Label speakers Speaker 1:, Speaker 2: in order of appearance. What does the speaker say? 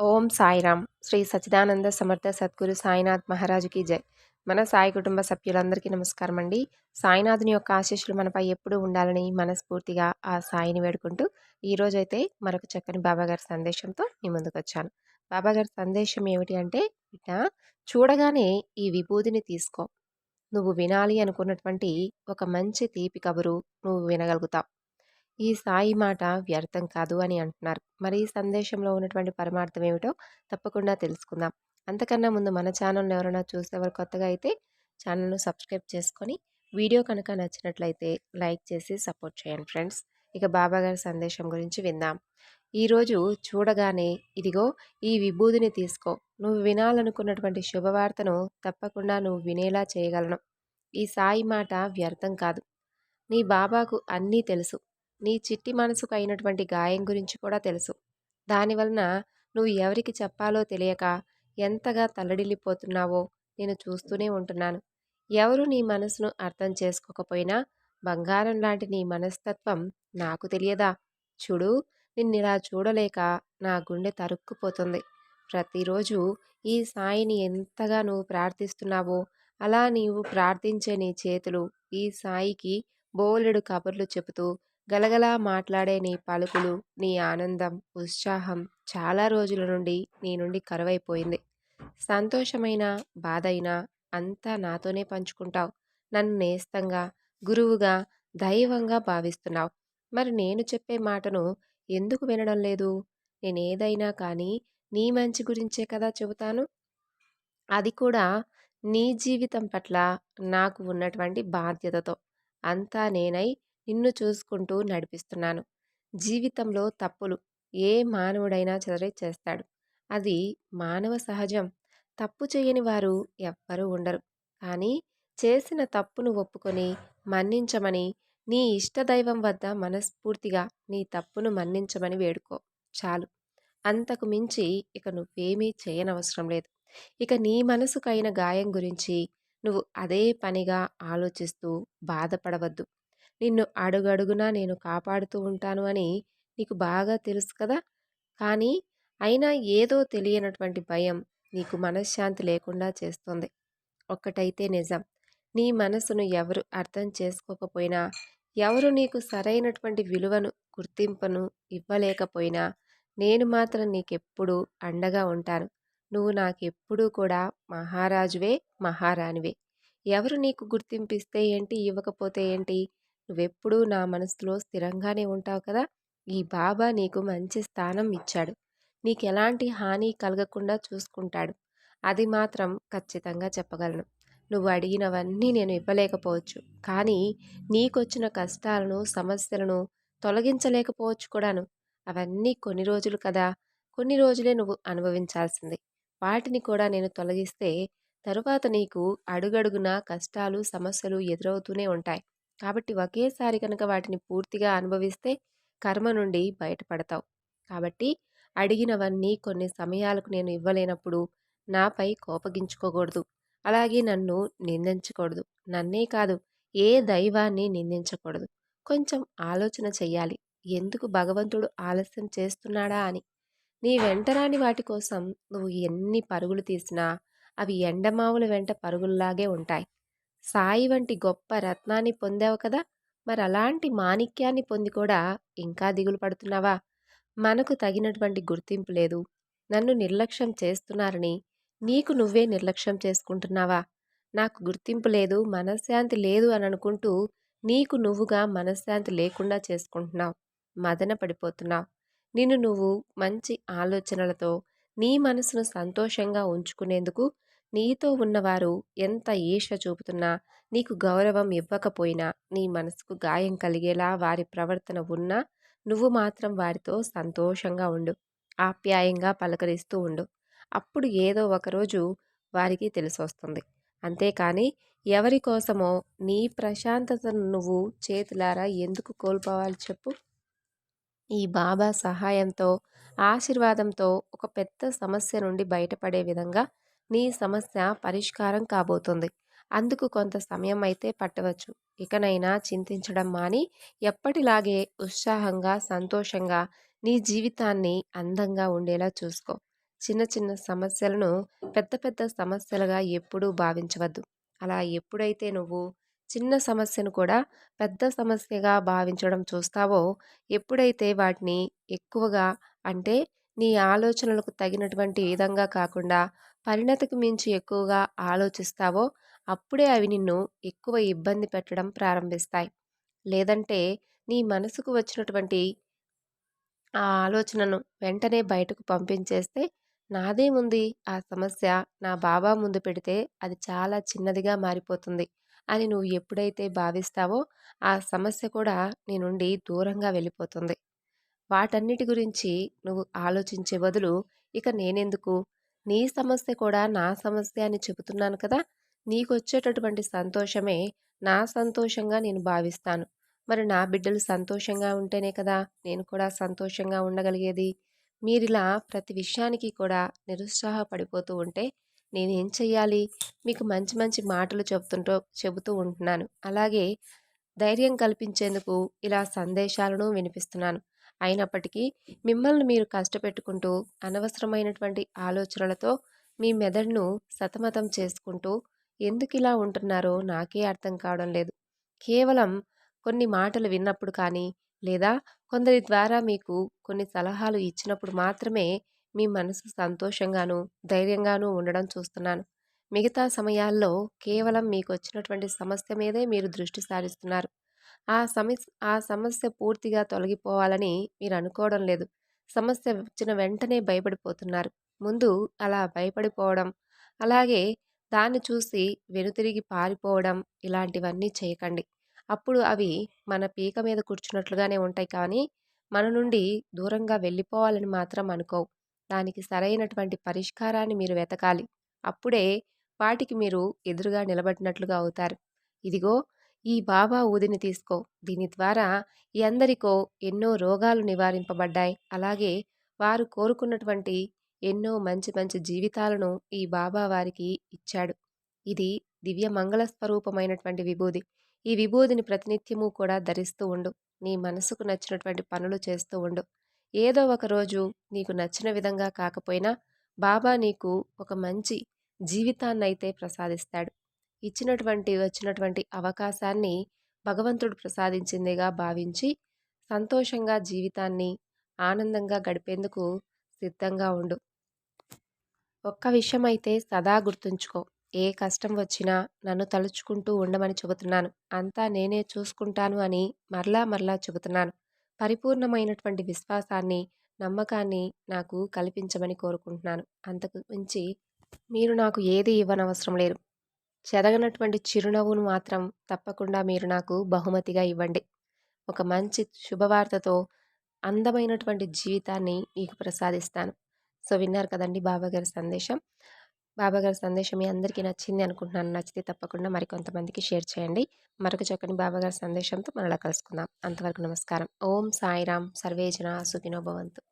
Speaker 1: ఓం సాయిరామ్ శ్రీ సచిదానంద సమర్థ సద్గురు సాయినాథ్ మహారాజుకి జై. మన సాయి కుటుంబ సభ్యులందరికీ నమస్కారం అండి సాయినాథుని యొక్క ఆశీస్సులు మనపై ఎప్పుడూ ఉండాలని మనస్ఫూర్తిగా ఆ సాయిని వేడుకుంటూ ఈరోజైతే మరొక చక్కని బాబాగారి సందేశంతో మీ ముందుకు వచ్చాను బాబాగారి సందేశం ఏమిటి అంటే ఇట చూడగానే ఈ విభూతిని తీసుకో. నువ్వు వినాలి అనుకున్నటువంటి ఒక మంచి తీపి కబురు నువ్వు వినగలుగుతావు. ఈ సాయి మాట వ్యర్థం కాదు అని అంటున్నారు. మరి ఈ సందేశంలో ఉన్నటువంటి పరమార్థం ఏమిటో తప్పకుండా తెలుసుకుందాం. అంతకన్నా ముందు మన ఛానల్ని ఎవరైనా చూసేవారు కొత్తగా అయితే ఛానల్ను సబ్స్క్రైబ్ చేసుకొని వీడియో కనుక నచ్చినట్లయితే లైక్ చేసి సపోర్ట్ చేయండి ఫ్రెండ్స్. ఇక బాబా గారి సందేశం గురించి విందాం. ఈరోజు చూడగానే ఇదిగో ఈ విభూదిని తీసుకో. నువ్వు వినాలనుకున్నటువంటి శుభవార్తను తప్పకుండా నువ్వు వినేలా చేయగలను. ఈ సాయి మాట వ్యర్థం కాదు. నీ బాబాకు అన్నీ తెలుసు. నీ చిట్టి మనసుకు అయినటువంటి గాయం గురించి కూడా తెలుసు. దానివలన నువ్వు ఎవరికి చెప్పాలో తెలియక ఎంతగా తల్లడిల్లిపోతున్నావో నేను చూస్తూనే ఉంటున్నాను. ఎవరు నీ మనసును అర్థం చేసుకోకపోయినా బంగారం లాంటి నీ మనస్తత్వం నాకు తెలియదా? చూడు నిన్నిలా చూడలేక నా గుండె తరుక్కుపోతుంది. ప్రతిరోజు ఈ సాయిని ఎంతగా నువ్వు ప్రార్థిస్తున్నావో అలా నీవు ప్రార్థించే నీ చేతులు ఈ సాయికి బోలెడు కబుర్లు చెబుతూ గలగలా మాట్లాడే నీ పలుకులు నీ ఆనందం ఉత్సాహం చాలా రోజుల నుండి నీ నుండి కరువైపోయింది. సంతోషమైన బాధైనా అంతా నాతోనే పంచుకుంటావు. నన్ను నేస్తంగా గురువుగా దైవంగా భావిస్తున్నావు. మరి నేను చెప్పే మాటను ఎందుకు వినడం లేదు? నేనేదైనా కానీ నీ మంచి గురించే కదా చెబుతాను? అది కూడా నీ జీవితం పట్ల నాకు ఉన్నటువంటి బాధ్యతతో. అంతా నేనై నిన్ను చూసుకుంటూ నడిపిస్తున్నాను. జీవితంలో తప్పులు ఏ మానవుడైనా చదరే చేస్తాడు. అది మానవ సహజం. తప్పు చేయని వారు ఎవ్వరూ ఉండరు. కానీ చేసిన తప్పును ఒప్పుకొని మన్నించమని నీ ఇష్టదైవం వద్ద మనస్ఫూర్తిగా నీ తప్పును మన్నించమని వేడుకో. చాలు. అంతకు మించి ఇక నువ్వేమీ చేయనవసరం లేదు. ఇక నీ మనసుకైన గాయం గురించి నువ్వు అదే పనిగా ఆలోచిస్తూ బాధపడవద్దు. నిన్ను అడుగడుగునా నేను కాపాడుతూ ఉంటాను అని నీకు బాగా తెలుసు కదా! కానీ అయినా ఏదో తెలియనటువంటి భయం నీకు మనశ్శాంతి లేకుండా చేస్తుంది. ఒక్కటైతే నిజం. నీ మనసును ఎవరు అర్థం చేసుకోకపోయినా ఎవరు నీకు సరైనటువంటి విలువను గుర్తింపును ఇవ్వలేకపోయినా నేను మాత్రం నీకెప్పుడూ అండగా ఉంటాను. నువ్వు నాకెప్పుడూ కూడా మహారాజువే మహారాణివే. ఎవరు నీకు గుర్తింపిస్తే ఏంటి ఇవ్వకపోతే ఏంటి? నువ్వెప్పుడూ నా మనసులో స్థిరంగానే ఉంటావు కదా! ఈ బాబా నీకు మంచి స్థానం ఇచ్చాడు. నీకు ఎలాంటి హాని కలగకుండా చూసుకుంటాడు. అది మాత్రం ఖచ్చితంగా చెప్పగలను. నువ్వు అడిగినవన్నీ నేను ఇవ్వలేకపోవచ్చు. కానీ నీకొచ్చిన కష్టాలను సమస్యలను తొలగించలేకపోవచ్చు కూడాను. అవన్నీ కొన్ని రోజులు కదా! కొన్ని రోజులే నువ్వు అనుభవించాల్సింది. వాటిని కూడా నేను తొలగిస్తే తరువాత నీకు అడుగడుగున కష్టాలు సమస్యలు ఎదురవుతూనే ఉంటాయి. కాబట్టి ఒకేసారి కనుక వాటిని పూర్తిగా అనుభవిస్తే కర్మ నుండి బయటపడతావు. కాబట్టి అడిగినవన్నీ కొన్ని సమయాలకు నేను ఇవ్వలేనప్పుడు నాపై కోపగించుకోకూడదు. అలాగే నన్ను నిందించకూడదు. నన్నే కాదు ఏ దైవాన్ని నిందించకూడదు. కొంచెం ఆలోచన చెయ్యాలి. ఎందుకు భగవంతుడు ఆలస్యం చేస్తున్నాడా అని. నీ వెంటరాని వాటి కోసం నువ్వు ఎన్ని పరుగులు తీసినా అవి ఎండమావుల వెంట పరుగుల్లాగే ఉంటాయి. సాయి వంటి గొప్ప రత్నాన్ని పొందావు కదా! మరి అలాంటి మాణిక్యాన్ని పొంది కూడా ఇంకా దిగులు పడుతున్నావా? మనకు తగినటువంటి గుర్తింపు లేదు. నన్ను నిర్లక్ష్యం చేస్తున్నారని నీకు నువ్వే నిర్లక్ష్యం చేసుకుంటున్నావా? నాకు గుర్తింపు లేదు మనశ్శాంతి లేదు అని అనుకుంటూ నీకు నువ్వుగా మనశ్శాంతి లేకుండా చేసుకుంటున్నావు. మదన పడిపోతున్నావు. నిన్ను నువ్వు మంచి ఆలోచనలతో నీ మనసును సంతోషంగా ఉంచుకునేందుకు నీతో ఉన్నవారు ఎంత ఈష చూపుతున్నా నీకు గౌరవం ఇవ్వకపోయినా నీ మనసుకు గాయం కలిగేలా వారి ప్రవర్తన ఉన్నా నువ్వు మాత్రం వారితో సంతోషంగా ఉండు ఆప్యాయంగా పలకరిస్తూ ఉండు. అప్పుడు ఏదో ఒకరోజు వారికి తెలిసొస్తుంది. అంతేకాని ఎవరి కోసమో నీ ప్రశాంతతను నువ్వు చేతులారా ఎందుకు కోల్పోవాలి చెప్పు? ఈ బాబా సహాయంతో ఆశీర్వాదంతో ఒక పెద్ద సమస్య నుండి బయటపడే విధంగా నీ సమస్య పరిష్కారం కాబోతుంది. అందుకు కొంత సమయం అయితే పట్టవచ్చు. ఇకనైనా చింతించడం మాని ఎప్పటిలాగే ఉత్సాహంగా సంతోషంగా నీ జీవితాన్ని అందంగా ఉండేలా చూసుకో. చిన్న చిన్న సమస్యలను పెద్ద పెద్ద సమస్యలుగా ఎప్పుడూ భావించవద్దు. అలా ఎప్పుడైతే నువ్వు చిన్న సమస్యను కూడా పెద్ద సమస్యగా భావించడం చూస్తావో ఎప్పుడైతే వాటిని ఎక్కువగా అంటే నీ ఆలోచనలకు తగినటువంటి విధంగా కాకుండా పరిణతికి మించి ఎక్కువగా ఆలోచిస్తావో అప్పుడే అవి నిన్ను ఎక్కువ ఇబ్బంది పెట్టడం ప్రారంభిస్తాయి. లేదంటే నీ మనసుకు వచ్చినటువంటి ఆ ఆలోచనను వెంటనే బయటకు పంపించేస్తే నాదేముంది ఆ సమస్య నా బాబా ముందు పెడితే అది చాలా చిన్నదిగా మారిపోతుంది అని నువ్వు ఎప్పుడైతే భావిస్తావో ఆ సమస్య కూడా నీ నుండి దూరంగా వెళ్ళిపోతుంది. వాటన్నిటి గురించి నువ్వు ఆలోచించే బదులు ఇక నేనెందుకు? నీ సమస్య కూడా నా సమస్య అని చెబుతున్నాను కదా! నీకు వచ్చేటటువంటి సంతోషమే నా సంతోషంగా నేను భావిస్తాను. మరి నా బిడ్డలు సంతోషంగా ఉంటేనే కదా నేను కూడా సంతోషంగా ఉండగలిగేది? మీరిలా ప్రతి విషయానికి కూడా నిరుత్సాహపడిపోతూ ఉంటే నేనేం చెయ్యాలి? మీకు మంచి మంచి మాటలు చెబుతుంటూ చెబుతూ ఉంటున్నాను. అలాగే ధైర్యం కల్పించేందుకు ఇలా సందేశాలను వినిపిస్తున్నాను. అయినప్పటికీ మిమ్మల్ని మీరు కష్టపెట్టుకుంటూ అనవసరమైనటువంటి ఆలోచనలతో మీ మెదడును సతమతం చేసుకుంటూ ఎందుకు ఇలా ఉంటున్నారో నాకే అర్థం కావడం లేదు. కేవలం కొన్ని మాటలు విన్నప్పుడు కానీ లేదా కొందరి ద్వారా మీకు కొన్ని సలహాలు ఇచ్చినప్పుడు మాత్రమే మీ మనసు సంతోషంగాను ధైర్యంగాను ఉండడం చూస్తున్నాను. మిగతా సమయాల్లో కేవలం మీకు వచ్చినటువంటి సమస్య మీదే మీరు దృష్టి సారిస్తున్నారు. ఆ సమస్య ఆ సమస్య పూర్తిగా తొలగిపోవాలని మీరు అనుకోవడం లేదు. సమస్య వచ్చిన వెంటనే భయపడిపోతున్నారు. ముందు అలా భయపడిపోవడం అలాగే దాన్ని చూసి వెనుతిరిగి పారిపోవడం ఇలాంటివన్నీ చేయకండి. అప్పుడు అవి మన పీక మీద కూర్చున్నట్లుగానే ఉంటాయి కానీ మన నుండి దూరంగా వెళ్ళిపోవాలని మాత్రం అనుకోవు. దానికి సరైనటువంటి పరిష్కారాన్ని మీరు వెతకాలి. అప్పుడే వాటికి మీరు ఎదురుగా నిలబడినట్లుగా అవుతారు. ఇదిగో ఈ బాబా ఊదిని తీసుకో. దీని ద్వారా ఎందరికో ఎన్నో రోగాలు నివారింపబడ్డాయి. అలాగే వారు కోరుకున్నటువంటి ఎన్నో మంచి మంచి జీవితాలను ఈ బాబా వారికి ఇచ్చాడు. ఇది దివ్య మంగళ స్వరూపమైనటువంటి విభూది. ఈ విభూదిని ప్రతినిత్యము కూడా ధరిస్తూ ఉండు. నీ మనసుకు నచ్చినటువంటి పనులు చేస్తూ ఉండు. ఏదో ఒక రోజు నీకు నచ్చిన విధంగా కాకపోయినా బాబా నీకు ఒక మంచి జీవితాన్నైతే ప్రసాదిస్తాడు. ఇచ్చినటువంటి వచ్చినటువంటి అవకాశాన్ని భగవంతుడు ప్రసాదించిందిగా భావించి సంతోషంగా జీవితాన్ని ఆనందంగా గడిపేందుకు సిద్ధంగా ఉండు. ఒక్క విషయం అయితే సదా గుర్తుంచుకో. ఏ కష్టం వచ్చినా నన్ను తలుచుకుంటూ ఉండమని చెబుతున్నాను. అంతా నేనే చూసుకుంటాను అని మరలా మరలా చెబుతున్నాను. పరిపూర్ణమైనటువంటి విశ్వాసాన్ని నమ్మకాన్ని నాకు కల్పించమని కోరుకుంటున్నాను. అంతకు మించి మీరు నాకు ఏది ఇవ్వనవసరం లేదు. చెదగనటువంటి చిరునవ్వును మాత్రం తప్పకుండా మీరు నాకు బహుమతిగా ఇవ్వండి. ఒక మంచి శుభవార్తతో అందమైనటువంటి జీవితాన్ని మీకు ప్రసాదిస్తాను. సో విన్నారు కదండి బాబాగారి సందేశం. బాబాగారి సందేశం మీ అందరికీ నచ్చింది అనుకుంటున్నాను. నచ్చితే తప్పకుండా మరికొంతమందికి షేర్ చేయండి. మరొక చక్కని బాబాగారి సందేశంతో మనలా కలుసుకుందాం. అంతవరకు నమస్కారం. ఓం సాయిరామ్ సర్వేజన సుఖినో భవంతు.